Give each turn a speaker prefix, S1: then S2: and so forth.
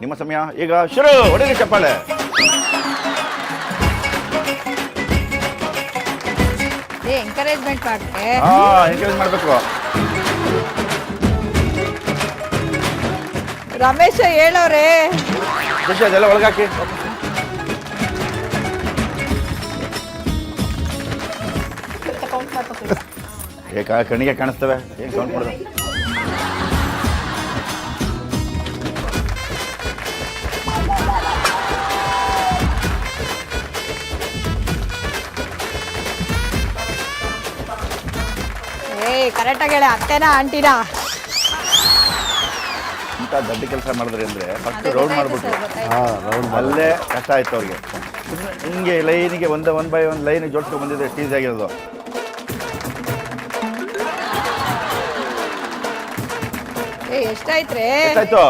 S1: ನಿಮ್ಮ ಸಮಯ ಈಗ ಶುರು. ಹೊಡೆರಿ ಚಪ್ಪಾಳೆ.
S2: ಏ ಎಂಕರೇಜ್ಮೆಂಟ್ ಮಾಡ್ತೆ.
S1: ಹಾ ಎಂಕರೇಜ್ ಮಾಡಬೇಕು.
S2: ರಮೇಶ ಹೇಳೋರೆ.
S1: ಖುಷಿ ಅದೆಲ್ಲ ಒಳಗಾಕಿ. ಏ ಕ- ಕಣ್ಣಿಗೆ ಕಾಣಿಸ್ತವೆ. ಏನ್ ಕೌಂಟ್ ಮಾಡೋದು?
S2: ಏ ಕರೆಕ್ಟಾಗಿ ಹೇಳಿ ಅತ್ತೆನಾ ಆಂಟಿನಾ?
S1: ಇಂಥ ದೊಡ್ಡ ಕೆಲಸ ಮಾಡಿದ್ರೆ ಅಂದ್ರೆ ಫಸ್ಟ್ ರೌಂಡ್ ಮಾಡ್ಬಿಟ್ಟು ಅಲ್ಲೇ ಕಷ್ಟ ಆಯ್ತು ಅವ್ರಿಗೆ. ಹಿಂಗೆ ಲೈನಿಗೆ ಒಂದ ಒನ್ ಬೈ ಒನ್ ಲೈನ್ ಜೋಡಿಸ್ಕೊಂಡು ಬಂದಿದ್ರೆ ಟೀಸ್ ಆಗಿರೋದು.
S2: ಏ ಎಷ್ಟಾಯ್ತ್ರಿ?
S1: ಎಷ್ಟಾಯ್ತು?